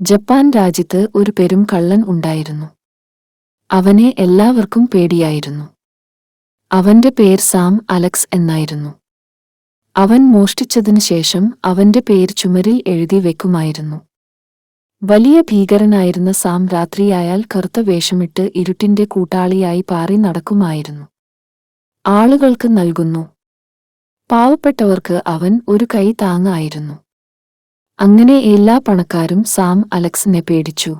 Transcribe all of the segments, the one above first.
Japan രാജ്യത്ത് ഒരു പെരും കള്ളൻ ഉണ്ടായിരുന്നു. അവനെ എല്ലാവർക്കും പേടിയായിരുന്നു. അവന്റെ പേര് സാം അലക്സ് എന്നായിരുന്നു. അവൻ മോഷ്ടിച്ചതിനു ശേഷം അവന്റെ പേര് ചുമരിൽ എഴുതി വെക്കുമായിരുന്നു. വലിയ ഭീകരനായിരുന്ന സാം രാത്രിയായാൽ കറുത്ത വേഷമിട്ട് ഇരുട്ടിന്റെ കൂട്ടാളിയായി പാറി നടക്കുമായിരുന്നു. ആളുകൾക്ക് നൽകുന്നു. പാവപ്പെട്ടവർക്ക് അവൻ ഒരു കൈ താങ്ങായിരുന്നു. അങ്ങനെ എല്ലാ പണക്കാരും സാം അലക്സിനെ പേടിച്ചു.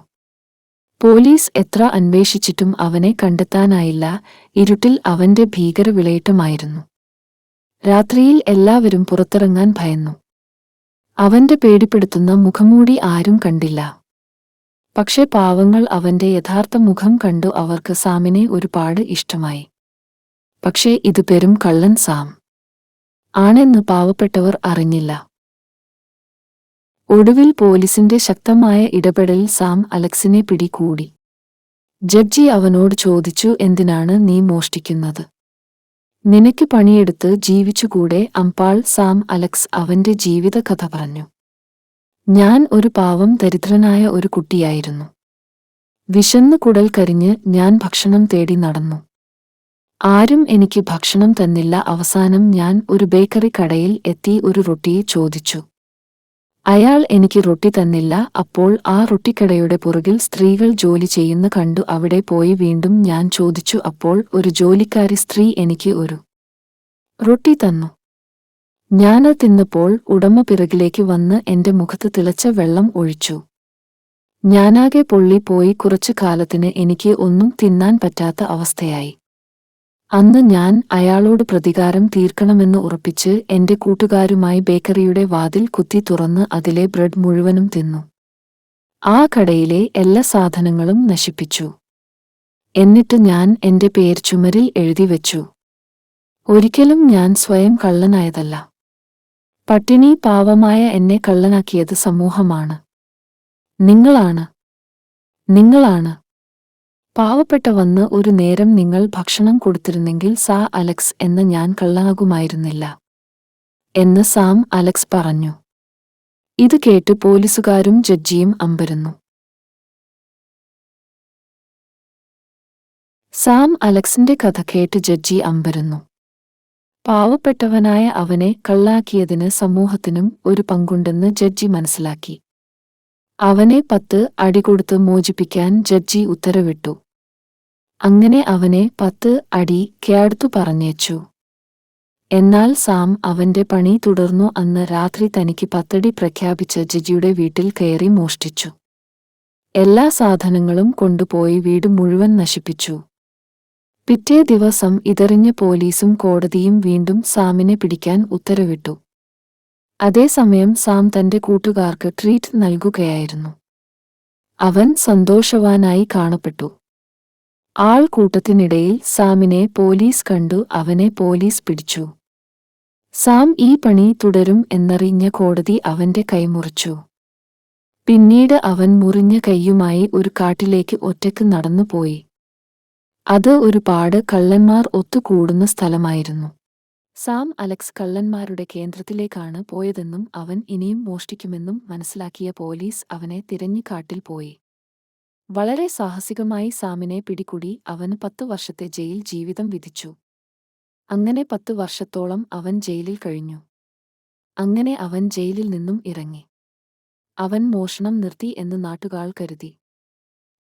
പോലീസ് എത്ര അന്വേഷിച്ചിട്ടും അവനെ കണ്ടെത്താനായില്ല ഇരുട്ടിൽ അവന്റെ ഭീകര വിളയേറ്റമായിരുന്നു രാത്രിയിൽ എല്ലാവരും പുറത്തിറങ്ങാൻ ഭയന്നു. അവന്റെ പേടിപ്പെടുത്തുന്ന മുഖമൂടി ആരും കണ്ടില്ല. പക്ഷേ പാവങ്ങൾ അവന്റെ യഥാർത്ഥ മുഖം കണ്ടു അവർക്ക് സാമിനെ ഒരുപാട് ഇഷ്ടമായി. പക്ഷേ ഇത് പെരും കള്ളൻ സാം. ആണെന്ന് പാവപ്പെട്ടവർ അറിഞ്ഞില്ല. ഒടുവിൽ പോലീസിന്റെ ശക്തമായ ഇടപെടലിൽ സാം അലക്സിനെ പിടികൂടി. ജഡ്ജി അവനോട് ചോദിച്ചു എന്തിനാണ് നീ മോഷ്ടിക്കുന്നത്? നിനക്ക് പണിയെടുത്ത് ജീവിച്ചുകൂടെ? അമ്പാൾ സാം അലക്സ് അവന്റെ ജീവിതകഥ പറഞ്ഞു. ഞാൻ ഒരു പാവം ദരിദ്രനായ ഒരു കുട്ടിയായിരുന്നു. വിശന്ന് കുടൽ കരിഞ്ഞ് ഞാൻ ഭക്ഷണം തേടി നടന്നു. ആരും എനിക്ക് ഭക്ഷണം തന്നില്ല. അവസാനം ഞാൻ ഒരു ബേക്കറി കടയിൽ എത്തി ഒരു റൊട്ടിയെ ചോദിച്ചു. അയാൾ എനിക്ക് റൊട്ടി തന്നില്ല. അപ്പോൾ ആ റൊട്ടിക്കടയുടെ പുറകിൽ സ്ത്രീകൾ ജോലി ചെയ്യുന്ന കണ്ടു അവിടെ പോയി വീണ്ടും ഞാൻ ചോദിച്ചു അപ്പോൾ ഒരു ജോലിക്കാരി സ്ത്രീ എനിക്ക് ഒരു റൊട്ടി തന്നു. ഞാനത് തിന്നപ്പോൾ ഉടമ പിറകിലേക്ക് വന്ന് എന്റെ മുഖത്ത് തിളച്ച വെള്ളം ഒഴിച്ചു. ഞാനാകെ പൊള്ളിപ്പോയി കുറച്ചു കാലത്തിന് എനിക്ക് ഒന്നും തിന്നാൻ പറ്റാത്ത അവസ്ഥയായി. അന്ന് ഞാൻ അയാളോട് പ്രതികാരം തീർക്കണമെന്ന് ഉറപ്പിച്ച് എന്റെ കൂട്ടുകാരുമായി ബേക്കറിയുടെ വാതിൽ കുത്തി തുറന്ന് അതിലെ ബ്രെഡ് മുഴുവനും തിന്നു. ആ കടയിലെ എല്ലാ സാധനങ്ങളും നശിപ്പിച്ചു. എന്നിട്ട് ഞാൻ എന്റെ പേർ ചുമരിൽ എഴുതി വെച്ചു. ഒരിക്കലും ഞാൻ സ്വയം കള്ളനായതല്ല. പട്ടിണി പാവമായ എന്നെ കള്ളനാക്കിയത് സമൂഹമാണ്. നിങ്ങളാണ്. നിങ്ങളാണ്. പാവപ്പെട്ട വന്ന് ഒരു നേരം നിങ്ങൾ ഭക്ഷണം കൊടുത്തിരുന്നെങ്കിൽ സാ അലക്സ് എന്ന ഞാൻ കള്ളനാകുമായിരുന്നില്ല. എന്ന് സാം അലക്സ് പറഞ്ഞു. ഇത് കേട്ട് പോലീസുകാരും ജഡ്ജിയും അമ്പരുന്നു. സാം അലക്സിന്റെ കഥ കേട്ട് ജഡ്ജി അമ്പരുന്നു. പാവപ്പെട്ടവനായ അവനെ കള്ളാക്കിയതിന് സമൂഹത്തിനും ഒരു പങ്കുണ്ടെന്ന് ജഡ്ജി മനസ്സിലാക്കി. അവനെ പത്ത് അടികൊടുത്ത് മോചിപ്പിക്കാൻ ജഡ്ജി ഉത്തരവിട്ടു. അങ്ങനെ അവനെ പത്ത് അടി കേടുത്തു പറഞ്ഞേച്ചു. എന്നാൽ സാം അവന്റെ പണി തുടർന്നു അന്ന് രാത്രി തനിക്ക് പത്തടി പ്രഖ്യാപിച്ച ജിജിയുടെ വീട്ടിൽ കയറി മോഷ്ടിച്ചു. എല്ലാ സാധനങ്ങളും കൊണ്ടുപോയി വീട് മുഴുവൻ നശിപ്പിച്ചു. പിറ്റേ ദിവസം ഇതറിഞ്ഞ പോലീസും കോടതിയും വീണ്ടും സാമിനെ പിടിക്കാൻ ഉത്തരവിട്ടു. അതേസമയം സാം തന്റെ കൂട്ടുകാർക്ക് ട്രീറ്റ് നൽകുകയായിരുന്നു. അവൻ സന്തോഷവാനായി കാണപ്പെട്ടു. ആൾക്കൂട്ടത്തിനിടയിൽ സാമിനെ പോലീസ് കണ്ടു അവനെ പോലീസ് പിടിച്ചു. സാം ഈ പണി തുടരും എന്നറിഞ്ഞ കോടതി അവന്റെ കൈമുറിച്ചു പിന്നീട് അവൻ മുറിഞ്ഞ കൈയുമായി ഒരു കാട്ടിലേക്ക് ഒറ്റയ്ക്ക് നടന്നുപോയി അത് ഒരുപാട് കള്ളന്മാർ ഒത്തുകൂടുന്ന സ്ഥലമായിരുന്നു. സാം അലക്സ് കള്ളന്മാരുടെ കേന്ദ്രത്തിലേക്കാണ് പോയതെന്നും അവൻ ഇനിയും മോഷ്ടിക്കുമെന്നും മനസ്സിലാക്കിയ പോലീസ് അവനെ തിരഞ്ഞു കാട്ടിൽ പോയി. വളരെ സാഹസികമായി സാമിനെ പിടികൂടി അവന് പത്തു വർഷത്തെ ജയിൽ ജീവിതം വിധിച്ചു. അങ്ങനെ പത്തു വർഷത്തോളം അവൻ ജയിലിൽ കഴിഞ്ഞു. അങ്ങനെ അവൻ ജയിലിൽ നിന്നും ഇറങ്ങി. അവൻ മോഷണം നിർത്തി എന്ന് നാട്ടുകാൾ കരുതി.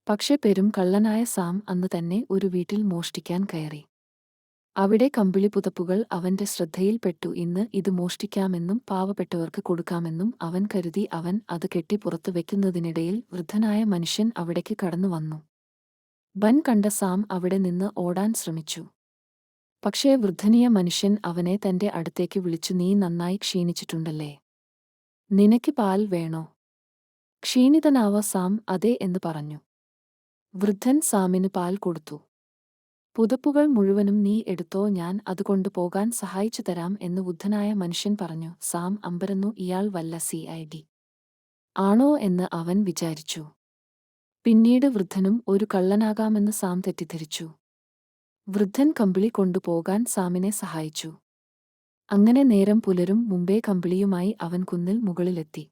പക്ഷെ പെരും കള്ളനായ സാം അന്ന് തന്നെ ഒരു വീട്ടിൽ മോഷ്ടിക്കാൻ കയറി. അവിടെ കമ്പിളി പുതപ്പുകൾ അവന്റെ ശ്രദ്ധയിൽപ്പെട്ടു ഇന്ന് ഇത് മോഷ്ടിക്കാമെന്നും പാവപ്പെട്ടവർക്ക് കൊടുക്കാമെന്നും അവൻ കരുതി അവൻ അത് കെട്ടി പുറത്തു വെക്കുന്നതിനിടയിൽ വൃദ്ധനായ മനുഷ്യൻ അവിടേക്ക് കടന്നു വന്നു ബൻ കണ്ട സാം അവിടെ നിന്ന് ഓടാൻ ശ്രമിച്ചു. പക്ഷേ വൃദ്ധനീയ മനുഷ്യൻ അവനെ തന്റെ അടുത്തേക്ക് വിളിച്ചു നീ നന്നായി ക്ഷീണിച്ചിട്ടുണ്ടല്ലേ? നിനക്ക് പാൽ വേണോ? ക്ഷീണിതനാവ സാം അതെ എന്ന് പറഞ്ഞു. വൃദ്ധൻ സാമിന് പാൽ കൊടുത്തു. പുതപ്പുകൾ മുഴുവനും നീ എടുത്തോ ഞാൻ അതുകൊണ്ട് പോകാൻ സഹായിച്ചു തരാം എന്ന് ബുദ്ധനായ മനുഷ്യൻ പറഞ്ഞു. സാം അമ്പരന്നു. ഇയാൾ വല്ല സി ഐ ഡി. ആണോ എന്ന് അവൻ വിചാരിച്ചു. പിന്നീട് വൃദ്ധനും ഒരു കള്ളനാകാമെന്ന് സാം തെറ്റിദ്ധരിച്ചു. വൃദ്ധൻ കമ്പിളി കൊണ്ടുപോകാൻ സാമിനെ സഹായിച്ചു. അങ്ങനെ നേരം പുലരും മുമ്പേ കമ്പിളിയുമായി അവൻ കുന്നിൽ മുകളിലെത്തി.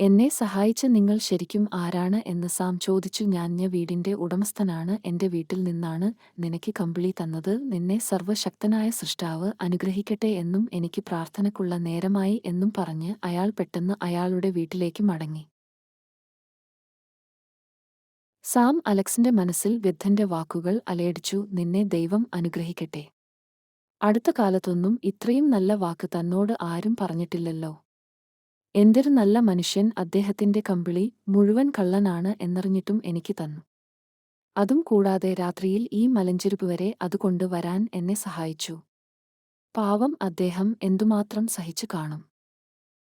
എന്നെ സഹായിച്ച നിങ്ങൾ ശരിക്കും ആരാണ് എന്ന് സാം ചോദിച്ചു. ഞാൻ വീടിന്റെ ഉടമസ്ഥനാണ്. എന്റെ വീട്ടിൽ നിന്നാണ് നിനക്ക് കമ്പിളി തന്നത്. നിന്നെ സർവശക്തനായ സൃഷ്ടാവ് അനുഗ്രഹിക്കട്ടെ എന്നും എനിക്ക് പ്രാർത്ഥനക്കുള്ള നേരമായി എന്നും പറഞ്ഞ് അയാൾ പെട്ടെന്ന് അയാളുടെ വീട്ടിലേക്ക് മടങ്ങി. സാം അലക്സിന്റെ മനസ്സിൽ വ്യദ്ധന്റെ വാക്കുകൾ അലയടിച്ചു. നിന്നെ ദൈവം അനുഗ്രഹിക്കട്ടെ. അടുത്ത കാലത്തൊന്നും ഇത്രയും നല്ല വാക്ക് തന്നോട് ആരും പറഞ്ഞിട്ടില്ലല്ലോ. എന്തൊരു നല്ല മനുഷ്യൻ അദ്ദേഹത്തിന്റെ കമ്പിളി മുഴുവൻ കള്ളനാണ് എന്നറിഞ്ഞിട്ടും എനിക്ക് തന്നു. അതും കൂടാതെ രാത്രിയിൽ ഈ മലഞ്ചെരുപ്പ് വരെ അതുകൊണ്ട് വരാൻ എന്നെ സഹായിച്ചു. പാവം അദ്ദേഹം എന്തുമാത്രം സഹിച്ചു കാണും.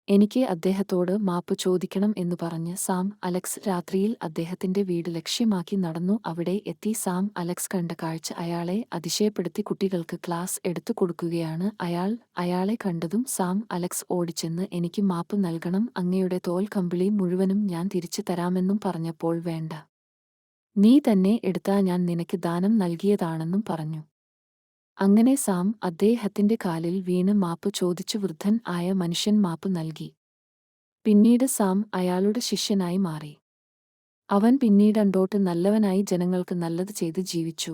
എനിക്ക് അദ്ദേഹത്തോട് മാപ്പ് ചോദിക്കണം എന്ന് പറഞ്ഞ് സാം അലക്സ് രാത്രിയിൽ അദ്ദേഹത്തിന്റെ വീട് ലക്ഷ്യമാക്കി നടന്നു. അവിടെ എത്തി സാം അലക്സ് കണ്ട കാഴ്ച അയാളെ അതിശയപ്പെടുത്തി കുട്ടികൾക്ക് ക്ലാസ് എടുത്തു കൊടുക്കുകയാണ്. അയാൾ അയാളെ കണ്ടതും സാം അലക്സ് ഓടിച്ചെന്ന് എനിക്ക് മാപ്പ് നൽകണം. അങ്ങയുടെ തോൽ കമ്പിളി മുഴുവനും ഞാൻ തിരിച്ചു തരാമെന്നും പറഞ്ഞപ്പോൾ വേണ്ട. നീ തന്നെ എടുത്താ ഞാൻ നിനക്ക് ദാനം നൽകിയതാണെന്നും പറഞ്ഞു. അങ്ങനെ സാം അദ്ദേഹത്തിന്റെ കാലിൽ വീണ് മാപ്പ് ചോദിച്ചു വൃദ്ധൻ ആയ മനുഷ്യൻ മാപ്പ് നൽകി. പിന്നീട് സാം അയാളുടെ ശിഷ്യനായി മാറി. അവൻ പിന്നീടണ്ടോട്ട് നല്ലവനായി ജനങ്ങൾക്ക് നല്ലത് ചെയ്ത് ജീവിച്ചു.